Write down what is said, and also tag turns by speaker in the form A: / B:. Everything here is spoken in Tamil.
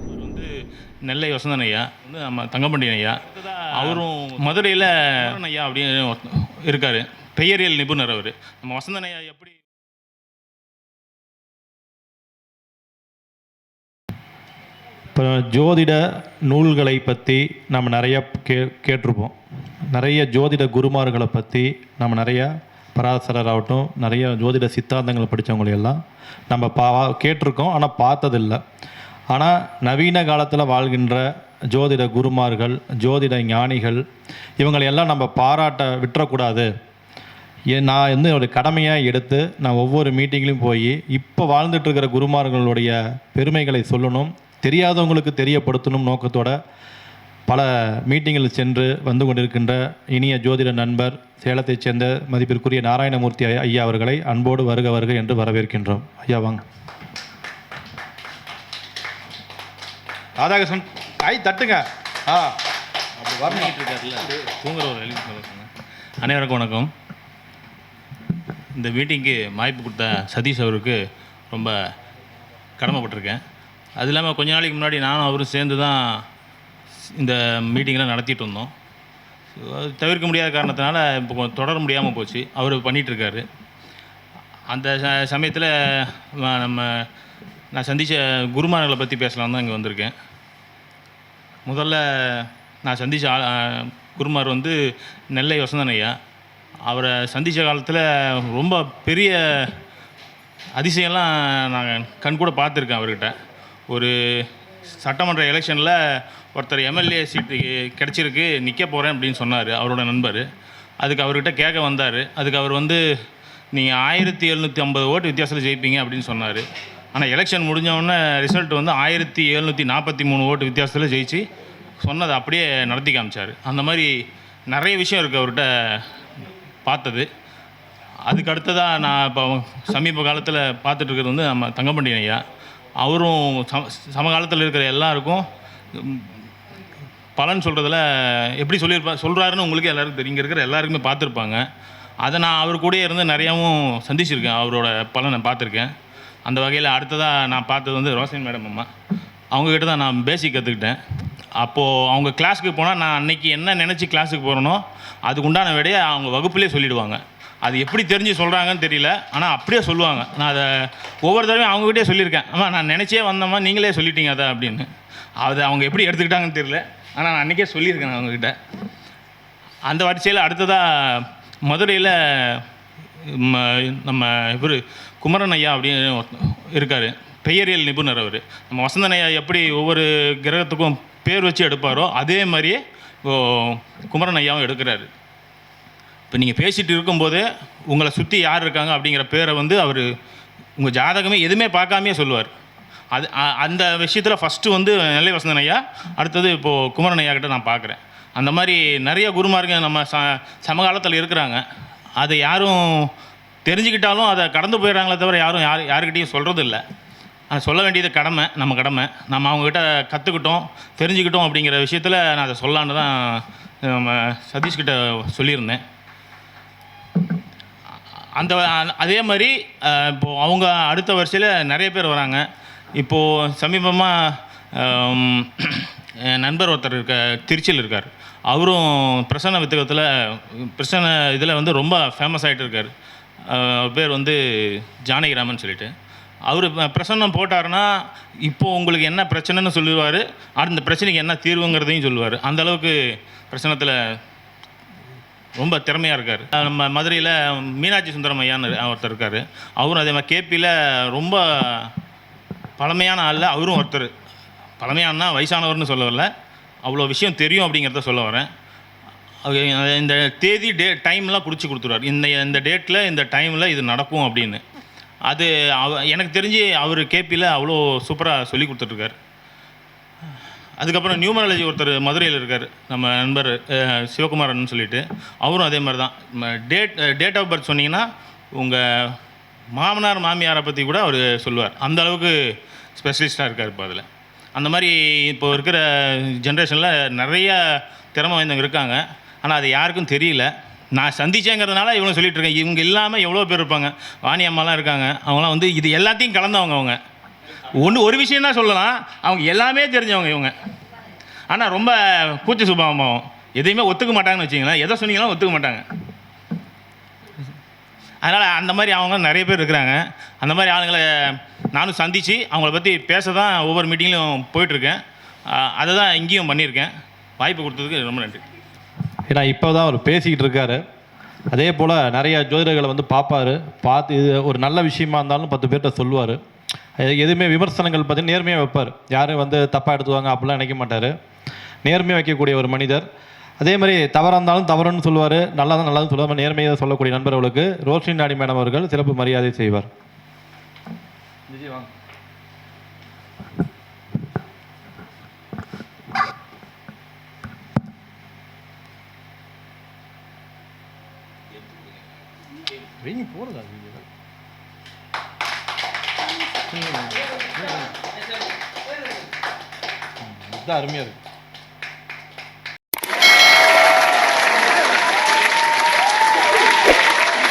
A: அவர் வந்து நெல்லை வசந்தன் ஐயா வந்து நம்ம தங்கம்பண்டியன் ஐயா. அவரும் மதுரையில் ஐயா. அப்படின்னு இருக்காரு. பெயரியல் நிபுணர் அவர். நம்ம வசந்தன் ஐயா எப்படி
B: இப்போ ஜோதிட நூல்களை பற்றி நம்ம நிறைய கே கேட்டிருப்போம். நிறைய ஜோதிட குருமார்களை பற்றி நம்ம நிறைய பராசரர் ஆகட்டும் நிறைய ஜோதிட சித்தாந்தங்கள் படித்தவங்களையெல்லாம் நம்ம பா கேட்டிருக்கோம் ஆனால் பார்த்ததில்லை. ஆனால் நவீன காலத்தில் வாழ்கின்ற ஜோதிட குருமார்கள் ஜோதிட ஞானிகள் இவங்களையெல்லாம் நம்ம பாராட்ட விட்டுறக்கூடாது. நான் வந்து என்னுடைய கடமையாக எடுத்து நான் ஒவ்வொரு மீட்டிங்லையும் போய் இப்போ வாழ்ந்துட்டு இருக்கிற குருமார்களுடைய பெருமைகளை சொல்லணும் தெரியாதவங்களுக்கு தெரியப்படுத்தணும் நோக்கத்தோட பல மீட்டிங்கில் சென்று வந்து கொண்டிருக்கின்ற இனிய ஜோதிட நண்பர் சேலத்தைச் சேர்ந்த மதிப்பிற்குரிய நாராயணமூர்த்தி ஐயா- ஐயா அவர்களை அன்போடு வருக வருக என்று வரவேற்கின்றோம். ஐயா வாங்க. ராதாகிருஷ்ணன் ஐ தட்டுங்க. ஆ. அப்படி
A: இருக்காருல்ல. தூங்குற ஒரு அனைவருக்கும் வணக்கம். இந்த மீட்டிங்க்கு வாய்ப்பு கொடுத்த சதீஷ் அவருக்கு ரொம்ப கடமைப்பட்டிருக்கேன். அது இல்லாமல் கொஞ்ச நாளைக்கு முன்னாடி நானும் அவரும் சேர்ந்து தான் இந்த மீட்டிங்லாம் நடத்திட்டு இருந்தோம் அது தவிர்க்க முடியாத காரணத்தினால இப்போ தொடர முடியாமல் போச்சு. அவர் பண்ணிகிட்ருக்காரு அந்த ச சமயத்தில் நம்ம நான் சந்தித்த குருமார்களை பற்றி பேசலாம் தான் இங்கே வந்திருக்கேன். முதல்ல நான் சந்தித்த ஆ- குருமார் வந்து நெல்லை வசந்தன் ஐயா. அவரை சந்தித்த காலத்தில் ரொம்ப பெரிய அதிசயம்லாம் நான் கண் கூட பார்த்துருக்கேன் அவர்கிட்ட. ஒரு சட்டமன்ற எலெக்ஷனில் ஒருத்தர் எம்எல்ஏ சீட்டு கிடச்சிருக்கு நிற்க போகிறேன் அப்படின்னு சொன்னார் அவரோட நண்பர். அதுக்கு அவர்கிட்ட கேட்க வந்தார். அதுக்கு அவர் வந்து நீங்கள் ஆயிரத்தி எழுநூற்றி ஐம்பது ஓட்டு வித்தியாசத்தில் ஜெயிப்பீங்க அப்படின்னு சொன்னார். ஆனால் எலெக்ஷன் முடிஞ்சவுடனே ரிசல்ட் வந்து ஆயிரத்தி எழுநூற்றி நாற்பத்தி மூணு ஓட்டு வித்தியாசத்தில் ஜெயிச்சு சொன்னதை அப்படியே நடத்தி காமிச்சார். அந்த மாதிரி நிறைய விஷயம் இருக்குது அவர்கிட்ட பார்த்தது. அதுக்கு அடுத்ததாக நான் இப்போ சமீப காலத்தில் பார்த்துட்ருக்கிறது வந்து நம்ம தங்கம்பண்டி ஐயா. அவரும் சம சமகாலத்தில் இருக்கிற எல்லாருக்கும் பலன் சொல்கிறதுல எப்படி சொல்லியிருப்பா சொல்கிறாருன்னு உங்களுக்கு எல்லாருக்கும் தெரியும். இருக்கிற எல்லாருக்குமே பார்த்துருப்பாங்க. அதை நான் அவர் கூடயே இருந்து நிறையாவும் சந்திச்சிருக்கேன் அவரோட பலனை பார்த்துருக்கேன். அந்த வகையில் அடுத்ததாக நான் பார்த்தது வந்து ரோஷன் மேடம் அம்மா. அவங்கக்கிட்ட தான் நான் பேசிக் கற்றுக்கிட்டேன் அப்போது அவங்க கிளாஸுக்கு போனால் நான் அன்னைக்கு என்ன நினச்சி கிளாஸுக்கு போகிறனோ அதுக்கு உண்டான விடையை அவங்க வகுப்புலேயே சொல்லிடுவாங்க. அது எப்படி தெரிஞ்சு சொல்கிறாங்கன்னு தெரியல ஆனால் அப்படியே சொல்லுவாங்க. நான் அதை ஒவ்வொரு தடவையும் அவங்ககிட்டே சொல்லியிருக்கேன். அம்மா நான் நினச்சே வந்தம்மா நீங்களே சொல்லிட்டீங்க அதை அப்படின்னு. அதை அவங்க எப்படி எடுத்துக்கிட்டாங்கன்னு தெரியல. ஆனால் நான் அன்றைக்கே சொல்லியிருக்கேன் அவங்கக்கிட்ட அந்த வரிசையில் அடுத்ததாக மதுரையில் நம்ம இவர் குமரன் ஐயா அப்படின்னு இருக்கார். பெயரியல் நிபுணர் அவர். நம்ம வசந்தன் ஐயா எப்படி ஒவ்வொரு கிரகத்துக்கும் பேர் வச்சு எடுப்பாரோ அதே மாதிரியே குமரன் ஐயாவும் எடுக்கிறாரு. இப்போ நீங்கள் பேசிகிட்டு இருக்கும்போதே உங்களை சுற்றி யார் இருக்காங்க அப்படிங்கிற பேரை வந்து அவர் உங்கள் ஜாதகமே எதுவுமே பார்க்காமையே சொல்லுவார். அது அந்த விஷயத்தில் ஃபஸ்ட்டு வந்து நெல்லை வசந்தன் ஐயா அடுத்தது இப்போது குமரன் ஐயா கிட்ட நான் பார்க்குறேன் அந்த மாதிரி நிறைய குருமாருங்க நம்ம ச சமகாலத்தில் இருக்கிறாங்க. அதை யாரும் தெரிஞ்சுக்கிட்டாலும் அதை கடந்து போயிடுறாங்களே தவிர யாரும் யார் யாருக்கிட்டையும் சொல்கிறது இல்லை அது சொல்ல வேண்டியது கடமை நம்ம கடமை. நம்ம அவங்கக்கிட்ட கற்றுக்கிட்டோம் தெரிஞ்சுக்கிட்டோம் அப்படிங்கிற விஷயத்தில் நான் அதை சொல்லான்னு தான் நம்ம சதீஷ்கிட்ட சொல்லியிருந்தேன். அந்த அதே மாதிரி இப்போது அவங்க அடுத்த வரிசையில் நிறைய பேர் வராங்க. இப்போது சமீபமாக என் நண்பர் ஒருத்தர் இருக்க திருச்சியில் இருக்கார். அவரும் பிரசன்ன வித்தகத்தில் பிரசன்ன இதில் வந்து ரொம்ப ஃபேமஸ் ஆகிட்டு இருக்கார். அவர் பேர் வந்து ஜானகிராமன் சொல்லிட்டு. அவர் பிரசன்னம் போட்டாருன்னா இப்போது உங்களுக்கு என்ன பிரச்சனைன்னு சொல்லுவார். அந்த பிரச்சனைக்கு என்ன தீர்வுங்கிறதையும் சொல்லுவார். அந்த அளவுக்கு பிரசனத்தில் ரொம்ப திறமையாக இருக்கார். நம்ம மதுரையில் மீனாட்சி சுந்தரம் ஐயான்னு ஒருத்தர் இருக்கார். அவரும் அதே மாதிரி கேபியில் ரொம்ப பழமையான ஆளில் அவரும் ஒருத்தர். பழமையானா வயசானவர்னு சொல்ல வரல. அவ்வளோ விஷயம் தெரியும் அப்படிங்கிறத சொல்ல வரேன். இந்த தேதி டே டைம்லாம் குறித்து கொடுத்துருவார். இந்த இந்த டேட்டில் இந்த டைமில் இது நடக்கும் அப்படின்னு. அது அவ எனக்கு தெரிஞ்சு அவர் கேபியில் அவ்வளோ சூப்பராக சொல்லி கொடுத்துட்ருக்கார். அதுக்கப்புறம் நியூமராலஜி ஒருத்தர் மதுரையில் இருக்கார். நம்ம நண்பர் சிவகுமாரன் சொல்லிட்டு. அவரும் அதே மாதிரி தான் டேட் டேட் ஆஃப் பர்த் சொன்னீங்கன்னா உங்கள் மாமனார் மாமியாரை பற்றி கூட அவர் சொல்லுவார். அந்த அளவுக்கு ஸ்பெஷலிஸ்ட்டாக இருக்கார் இப்போ அதில். அந்த மாதிரி இப்போ இருக்கிற ஜென்ரேஷனில் நிறைய திறமை வாய்ந்தவங்க இருக்காங்க. ஆனால் அது யாருக்கும் தெரியல. நான் சந்திச்சேங்கிறதுனால இவங்க சொல்லிட்டு இருக்கேன் இவங்க இல்லாமல் எவ்வளோ பேர் இருப்பாங்க? வாணி அம்மாலாம் இருக்காங்க. அவங்களாம் வந்து இது எல்லாத்தையும் கலந்தவங்க அவங்க. ஒன்று ஒரு விஷயம் தான் சொல்லலாம். அவங்க எல்லாமே தெரிஞ்சவங்க இவங்க. ஆனால் ரொம்ப கூச்ச சுபாவமாகும் எதையுமே ஒத்துக்க மாட்டாங்கன்னு வச்சிங்களேன் எதை சொன்னீங்களும் ஒத்துக்க மாட்டாங்க. அதனால் அந்த மாதிரி அவங்க நிறைய பேர் இருக்கிறாங்க. அந்த மாதிரி ஆளுங்களை நானும் சந்தித்து அவங்கள பற்றி பேச தான் ஒவ்வொரு மீட்டிங்லையும் போயிட்டுருக்கேன். அதை தான் இங்கேயும் பண்ணியிருக்கேன். வாய்ப்பு கொடுத்ததுக்கு ரொம்ப நன்றி.
B: ஏன்னா இப்போ தான் அவர் பேசிக்கிட்டு இருக்காரு. அதே போல் நிறைய ஜோதிடர்களை வந்து பார்ப்பாரு பார்த்து இது ஒரு நல்ல விஷயமா இருந்தாலும் பத்து பேர்கிட்ட சொல்லுவார். எதுவுமே விமர்சனங்கள் பார்த்தீங்கன்னா நேர்மையாக வைப்பார். யாரும் வந்து தப்பாக எடுத்துவாங்க அப்படிலாம் நினைக்க மாட்டார். நேர்மையாக வைக்கக்கூடிய ஒரு மனிதர். அதே மாதிரி தவறாக இருந்தாலும் தவறுன்னு சொல்லுவார் நல்லா தான் நல்லதுன்னு சொல்லுவார். நேர்மையாக சொல்லக்கூடிய நண்பர்களுக்கு ரோஷினி நாடி மேடம் அவர்கள் சிறப்பு மரியாதை செய்வார். போடுங்க இதுதான் அருமையாக இருக்கு.